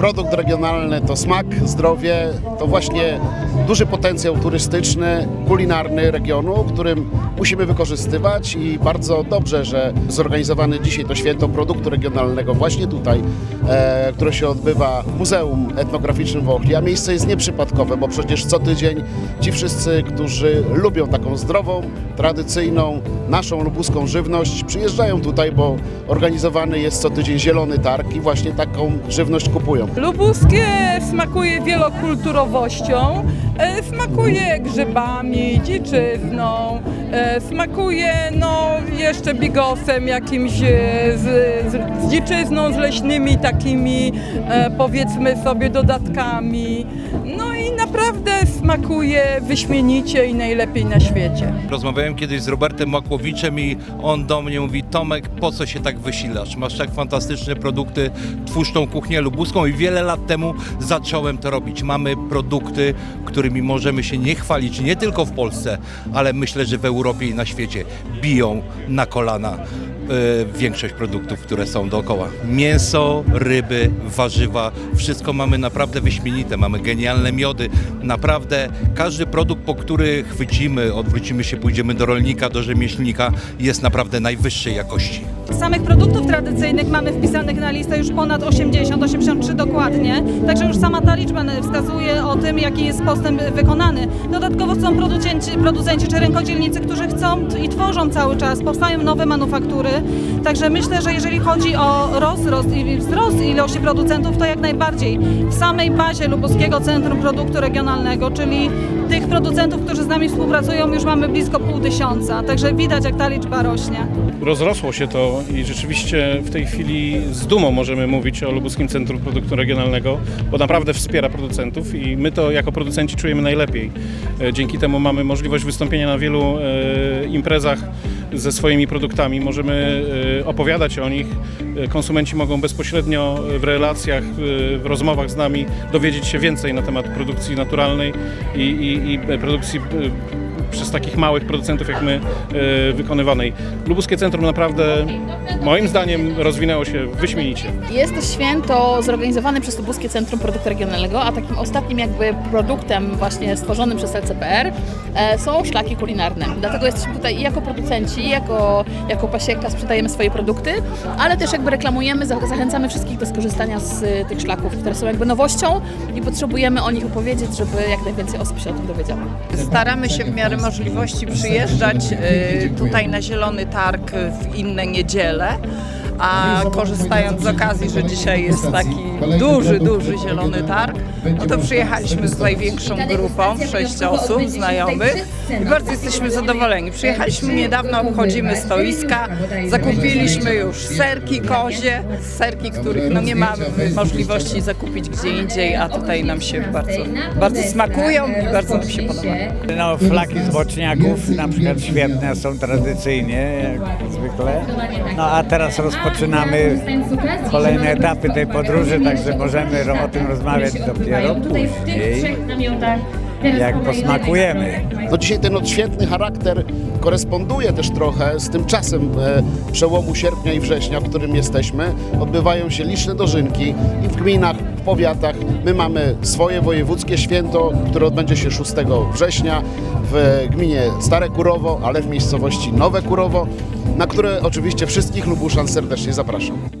produkt regionalny to smak, zdrowie, to właśnie duży potencjał turystyczny, kulinarny regionu, którym musimy wykorzystywać i bardzo dobrze, że zorganizowany dzisiaj to święto produktu regionalnego właśnie tutaj, e, które się odbywa w Muzeum Etnograficznym w Ochli, a miejsce jest nieprzypadkowe, bo przecież co tydzień ci wszyscy, którzy lubią taką zdrową, tradycyjną, naszą lubuską żywność, przyjeżdżają tutaj, bo organizowany jest co tydzień zielony targ i właśnie taką żywność kupują. Lubuskie smakuje wielokulturowością, smakuje grzybami, dziczyzną, e, smakuje no jeszcze bigosem jakimś e, z, z, z dziczyzną, z leśnymi takimi e, powiedzmy sobie dodatkami. No i naprawdę smakuje wyśmienicie i najlepiej na świecie. Rozmawiałem kiedyś z Robertem Makłowiczem i on do mnie mówi Tomek, po co się tak wysilasz? Masz tak fantastyczne produkty, twórz tą kuchnię lubuską i wiele lat temu zacząłem to robić. Mamy produkty, którymi możemy się nie chwalić nie tylko w Polsce, ale myślę, że w Europie i na świecie biją na kolana e, większość produktów, które są dookoła. Mięso, ryby, warzywa, wszystko mamy naprawdę wyśmienite. Mamy genialne miody. Naprawdę każdy produkt, po który chwycimy, odwrócimy się, pójdziemy do rolnika, do rzemieślnika, jest naprawdę najwyższej jakości. Samych produktów tradycyjnych mamy wpisanych na listę już ponad 80, 83 dokładnie, także już sama ta liczba wskazuje o tym, jaki jest postęp wykonany. Dodatkowo są producenci, producenci czy rękodzielnicy, którzy chcą i tworzą cały czas, powstają nowe manufaktury, także myślę, że jeżeli chodzi o rozrost i wzrost ilości producentów, to jak najbardziej w samej bazie Lubuskiego Centrum Produktu Regionalnego, czyli tych producentów, którzy z nami współpracują, już mamy blisko pół tysiąca, także widać jak ta liczba rośnie. rozrosło się to i rzeczywiście w tej chwili z dumą możemy mówić o Lubuskim Centrum Produktu Regionalnego, bo naprawdę wspiera producentów i my to jako producenci czujemy najlepiej. E, Dzięki temu mamy możliwość wystąpienia na wielu e, imprezach ze swoimi produktami, możemy e, opowiadać o nich. Konsumenci mogą bezpośrednio w relacjach, w rozmowach z nami dowiedzieć się więcej na temat produkcji naturalnej i, i, i produkcji przez takich małych producentów jak my e, wykonywanej. Lubuskie Centrum naprawdę moim zdaniem rozwinęło się wyśmienicie. Jest to święto zorganizowane przez Lubuskie Centrum Produktu Regionalnego, a takim ostatnim jakby produktem właśnie stworzonym przez LCPR e, są szlaki kulinarne. Dlatego jesteśmy tutaj i jako producenci, i jako, jako pasieka sprzedajemy swoje produkty, ale też jakby reklamujemy, za- zachęcamy wszystkich do skorzystania z e, tych szlaków, które są jakby nowością i potrzebujemy o nich opowiedzieć, żeby jak najwięcej osób się o tym dowiedziało. Staramy się w miarę możliwości przyjeżdżać y, tutaj na Zielony Targ w inne niedziele. A korzystając z okazji, że dzisiaj jest taki duży, duży zielony targ, no to przyjechaliśmy z największą grupą, sześć osób znajomych i bardzo jesteśmy zadowoleni. Przyjechaliśmy niedawno, obchodzimy stoiska, zakupiliśmy już serki kozie, serki, których no nie mamy możliwości zakupić gdzie indziej, a tutaj nam się bardzo, bardzo smakują i bardzo nam się podobają. No, flaki z boczniaków na przykład świetne są tradycyjnie, jak zwykle. No a teraz rozpoczynamy kolejne etapy tej podróży, także możemy o tym rozmawiać dopiero później, jak posmakujemy. No dzisiaj ten odświętny charakter koresponduje też trochę z tym czasem e, przełomu sierpnia i września, w którym jesteśmy. Odbywają się liczne dożynki i w gminach, powiatach. My mamy swoje wojewódzkie święto, które odbędzie się 6 września w gminie Stare Kurowo, ale w miejscowości Nowe Kurowo, na które oczywiście wszystkich Lubuszan serdecznie zapraszam.